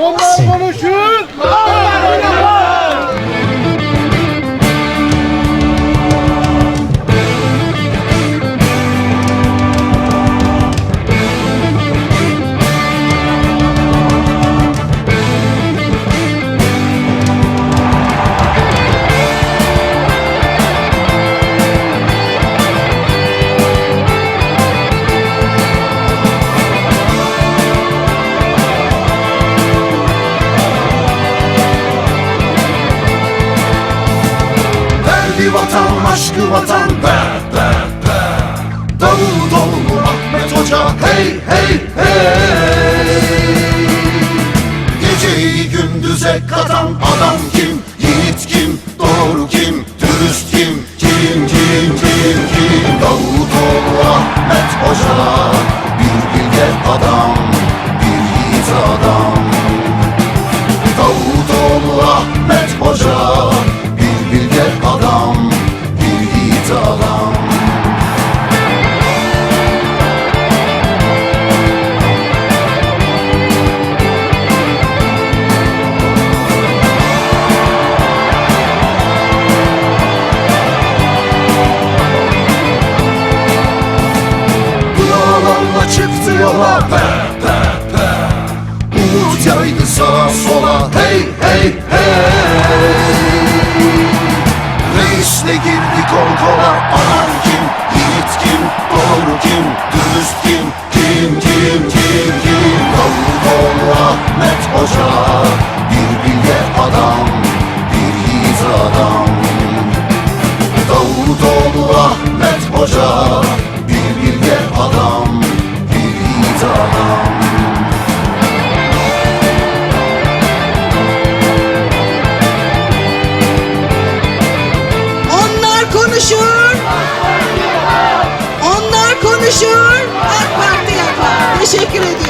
Onlar konuşur. Derdi vatan, aşkı vatan be be be Davutoğlu Ahmet Hoca hey hey hey Geceyi gündüze katan adam kim? Yiğit kim? Doğru kim? Dürüst kim? Kim kim kim kim? Davutoğlu Ahmet Hoca Bir bilge adam, bir yiğit adam Davutoğlu Ahmet Hoca çıktı yola pe pe pe Umut yaydı sağa sola hey hey hey. Reisle girdi kol kola Anan kim, yiğit kim, doğru kim, dürüst kim Kim kim kim kim. Davul kola Met Hoca Bir bilge adam, bir yiğit adam. Davut oğlu Ahmet Hoca. Teşekkür ediyorum.